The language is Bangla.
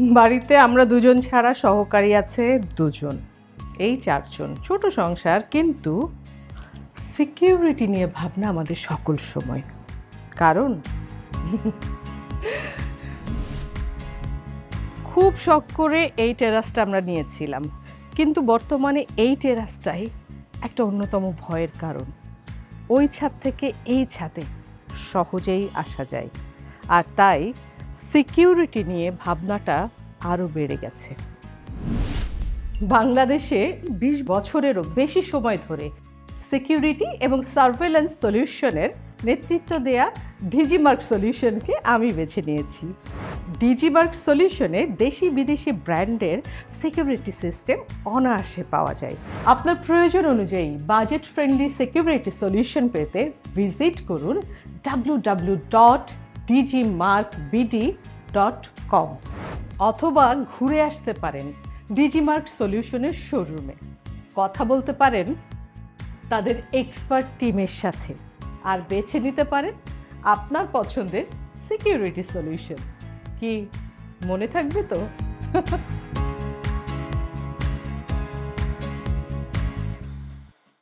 বাড়িতে আমরা দুজন ছাড়া সহকারী আছে দুজন, এই চারজন। ছোট সংসার, কিন্তু সিকিউরিটি নিয়ে ভাবনা আমাদের সকল সময়। কারণ খুব শখ করে এই টেরাসটা আমরা নিয়েছিলাম। কিন্তু বর্তমানে এই টেরাসটাই একটা অন্যতম ভয়ের কারণ। ওই ছাদ থেকে এই ছাদে সহজেই আসা যায়। আর তাই সিকিউরিটি নিয়ে ভাবনাটা আরও বেড়ে গেছে। বাংলাদেশে বিশ বছরেরও বেশি সময় ধরে সিকিউরিটি এবং সার্ভেলেন্স সলিউশনের নেতৃত্ব দেয়া ডিজিমার্ক সলিউশনকে আমি বেছে নিয়েছি। ডিজিমার্ক সলিউশনে দেশি বিদেশি ব্র্যান্ডের সিকিউরিটি সিস্টেম অনায়াসে পাওয়া যায়। আপনার প্রয়োজন অনুযায়ী বাজেট ফ্রেন্ডলি সিকিউরিটি সলিউশন পেতে ভিজিট করুন W W dot BD dot com অথবা ঘুরে আসতে পারেন ডিজিমার্ক সলিউশনের শোরুমে। কথা বলতে পারেন তাদের এক্সপার্ট টিমের সাথে আর বেছে নিতে পারেন আপনার পছন্দের সিকিউরিটি সলিউশন। কি মনে থাকবে তো?